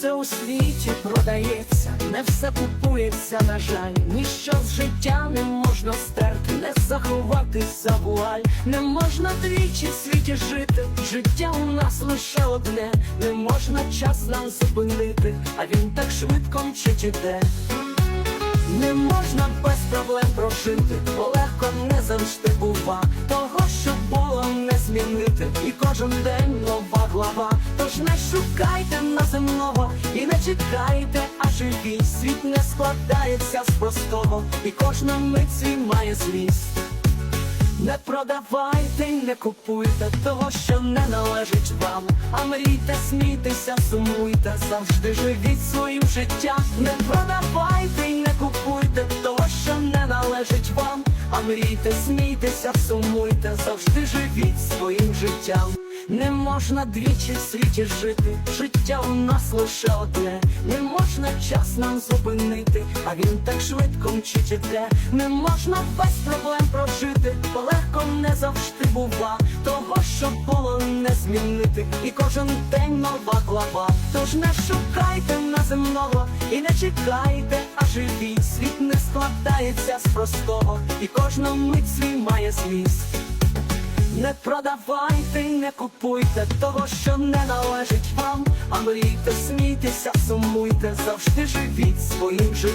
все у світі продається, не все купується, на жаль, ніщо з життя не можна стерти, не заховати за вуаль, не можна двічі в світі жити. Життя у нас лише одне, не можна час нам зупинити, а він так швидко мчить іде. Не можна без проблем прожити, бо легко не завжди бува. Того, що було не змінити, не шукайте на земного і не чекайте, аж живіть. Світ не складається з простого, і кожна свій має зміст. Не продавайте й не купуйте того, що не належить вам. А мрійте, смійтеся, сумуйте, завжди живіть своїм життям. Не продавайте й не купуйте того, що не належить вам. А мрійте, смійтеся, сумуйте, завжди живіть своїм життям. Не можна двічі в світі жити, життя у нас лише одне, не можна час нам зупинити, а він так швидко мчить іде. Не можна без проблем прожити, бо легко не завжди бува. Того, що було не змінити, і кожен день нова глава. Тож не шукайте на земного і не чекайте, а живіть. Світ не складається з простого, і кожна мить свій має зміст. Не продавайте не купуйте того, що не належить вам, а мрійте, смійтеся, сумуйте, завжди живіть своїм життям.